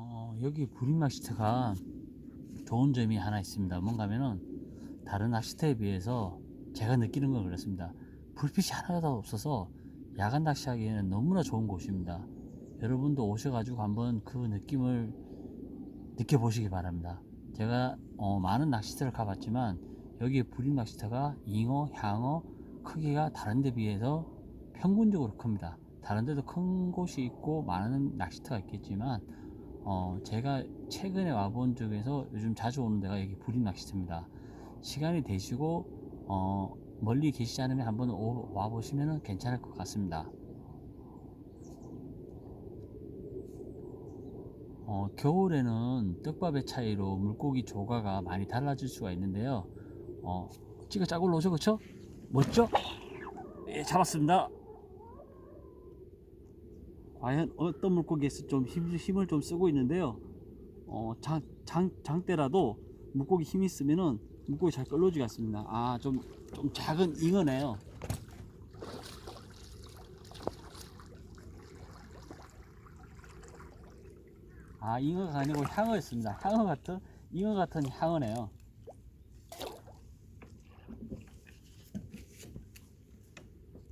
어, 여기 부림 낚시터가 좋은 점이 하나 있습니다. 뭔가면은 다른 낚시터에 비해서 제가 느끼는 건 그렇습니다. 불빛이 하나도 없어서 야간 낚시하기에는 너무나 좋은 곳입니다. 여러분도 오셔가지고 한번 그 느낌을 느껴보시기 바랍니다. 제가 어, 많은 낚시터를 가봤지만 여기 부림 낚시터가 잉어, 향어 크기가 다른 데 비해서 평균적으로 큽니다. 다른 데도 큰 곳이 있고 많은 낚시터가 있겠지만 어, 제가 최근에 와본 쪽에서 요즘 자주 오는 데가 여기 부림 낚시터입니다. 시간이 되시고 어, 멀리 계시지 않으면 한번 오- 와보시면 괜찮을 것 같습니다. 어, 겨울에는 떡밥의 차이로 물고기 조가가 많이 달라질 수가 있는데요. 어, 찌가 짝 올라오죠, 그쵸? 멋죠? 예, 잡았습니다. 과연 어떤 물고기에서 좀 힘, 힘을 좀 쓰고 있는데요. 어, 장, 장, 장대라도 물고기 힘이 있으면은 물고기 잘 끌어오지 않습니다. 아, 좀, 좀 작은 잉어네요. 아, 잉어가 아니고 향어였습니다. 향어 같은, 잉어 같은 향어네요.